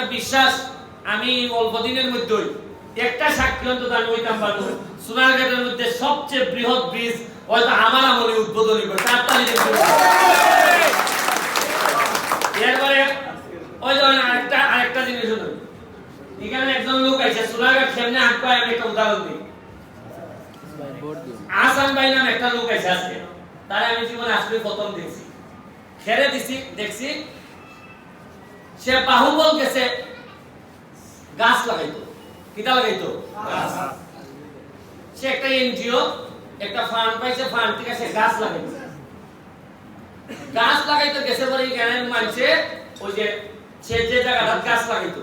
একটা বিশ্বাস, আমি অল্প দিনের মধ্যেই একটা সাক্ষী অন্তত আমি হইতাম পারব। সোনারঘাটের মধ্যে সবচেয়ে বৃহৎ ব্রিজ হয়তো আমার আমলে উদ্বোধনী করে চার তারিখে এরপরে, ওই যে আরেকটা আরেকটা জিনিস হলো, এখানে একজন লোক আছে সোনারঘাট সামনে আমি একটা উদাহরণ দিই। আসান ভাই নামে একটা লোক আছে আজকে, তার আমি জীবনে আসলে প্রথম দেখছি। খেরে দিছি, দেখছি সে বাহুবল গেছে গাছ লাগাইতো কিটা লাগাইতো? সে একটা এনজিও একটা ফান্ড পাইছে ফান্ড থেকে সে গাছ লাগাইতো। গাছ লাগাইতো গেছে পরে এখানে মানছে ওই যে সে যে জায়গাটা গাছ লাগাইতো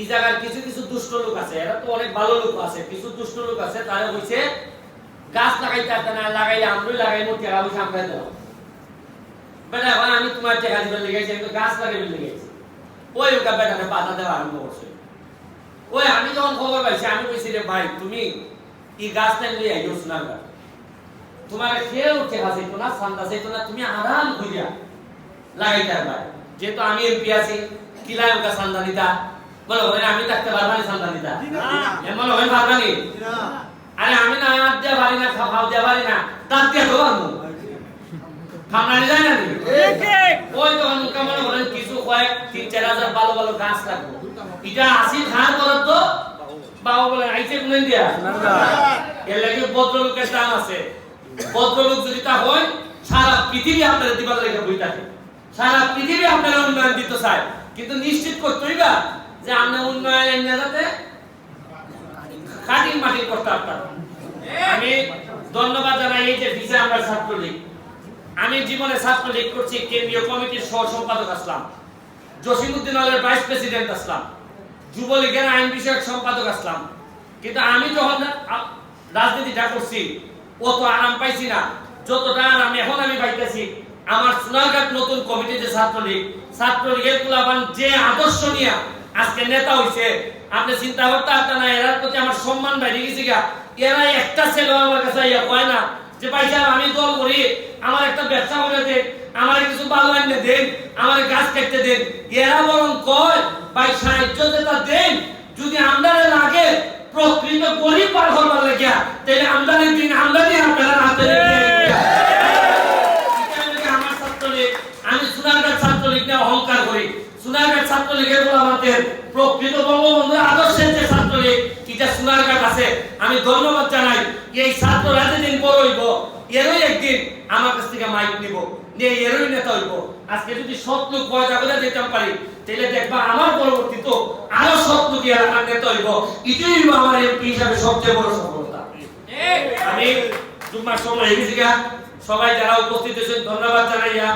এই জায়গার কিছু কিছু দুষ্ট লোক আছে এরা তো অনেক ভালো লোক আছে কিছু দুষ্ট লোক আছে তারা হইছে গাছ লাগাইতে আসতে না লাগাইলে আমি লাগাই মোট টাকা পয়সা আমরা দেওয়া বেটা এখন আমি তোমার টাকা দিবে লেগেছি আমি তো গাছ লাগাইবে লেগেছি ওই ওটা বেটাকে বাধা দেওয়া আরম্ভ করছে? ওই আমি যখন খবর পাইছি আমি কইছি রে ভাই তুমি এই গাছটা নিয়ে আইও সোনার গাছ তোমার খেয়ে উঠে গাছ না সান্দা চাইতো না তুমি আরাম করিয়া লাগাইতে পারবা। যেহেতু আমি এমপি আছি কিলাই ওটা সান্দা নিতা বলো ওই আমি থাকতে পারবানি সান্দা নিতা এমন হয় পারবানি আরে আমি না হাত দিয়ে পারি না খাও দিয়ে পারি না দাঁত দিয়ে তো আমি যায় না? ওই তখন মুখে মনে করেন কিছু কয়েক তিন চার হাজার ভালো ভালো গাছ লাগবে। এটা আসি খান করার তো বাবা বলে আইছে কোন দিয়া? এর লাগে ভদ্রলোকের দাম আছে। ভদ্রলোক যদি তা হয় সারা পৃথিবী আপনার দিবার লেগে বই থাকে সারা পৃথিবী আপনার উন্নয়ন দিতে চায়। কিন্তু নিশ্চিত করতেই বা যে আমরা উন্নয়ন এনে যাতে কাটিং মাটিং করতে আপনার। আমি ধন্যবাদ জানাই এই যে ভিসা আমরা ছাত্রলীগ। আমি জীবনে ছাত্রলীগ করছি, কেন্দ্রীয় কমিটির সহ সম্পাদক আসলাম। জসিমুদ্দিন আলের ভাইস প্রেসিডেন্ট আসলাম। যুবলীগের আইন বিষয়ক সম্পাদক আসলাম। কিন্তু আমি যখন রাজনীতিটা করছি। অত আরাম পাইছি না। যতটা আরাম এখন আমি পাইতেছি, আমার সোনারঘাট নতুন কমিটি যে ছাত্রলীগ ছাত্রলীগের কুলাবান যে আদর্শ নিয়ে আজকে নেতা হইছে, আপনি চিন্তা করতে পারতেন না, এরার প্রতি আমার সম্মান বাইরে গেছে গা। এরা একটা ছেলে আমার কাছে ইয়া কয় না যে ভাই সাহেব, আমি দল করি, আমার একটা ব্যবসা করে দেন, আমার কিছু ভালো আনতে দেন, আমার গাছ কাটতে দেন। এরা বরং কয়, ভাই সাহায্য যেটা দেন, যদি আমদারে লাগে, প্রকৃত গরিব পার করবার লাগিয়া তাহলে আমদানি দিন আমদানি আপনারা হাতে আমার ছাত্রলীগ, আমি সোনারঘাট ছাত্রলীগ নিয়ে অহংকার করি। সোনারঘাট ছাত্রলীগের বলে আমাদের প্রকৃত বঙ্গবন্ধুর আদর্শের যে ছাত্রলীগ এটা সোনারঘাট আছে, আমি ধন্যবাদ জানাই। এই ছাত্ররা যেদিন বড় হইব, এরই একদিন আমার কাছ থেকে মাইক নিব, নিয়ে এরই নেতা হইব। আজকে যদি সৎ লোক পয়সা করে যেতে পারি, তাহলে দেখবা আমার পরবর্তী তো আরও সৎ লোক এলাকার নেতা হইব। এটাই আমার এমপি হিসাবে সবচেয়ে বড় সফলতা। আমি জুম্মার সময় হয়ে গেছি সবাই যারা উপস্থিত হয়েছেন, ধন্যবাদ জানাইয়া।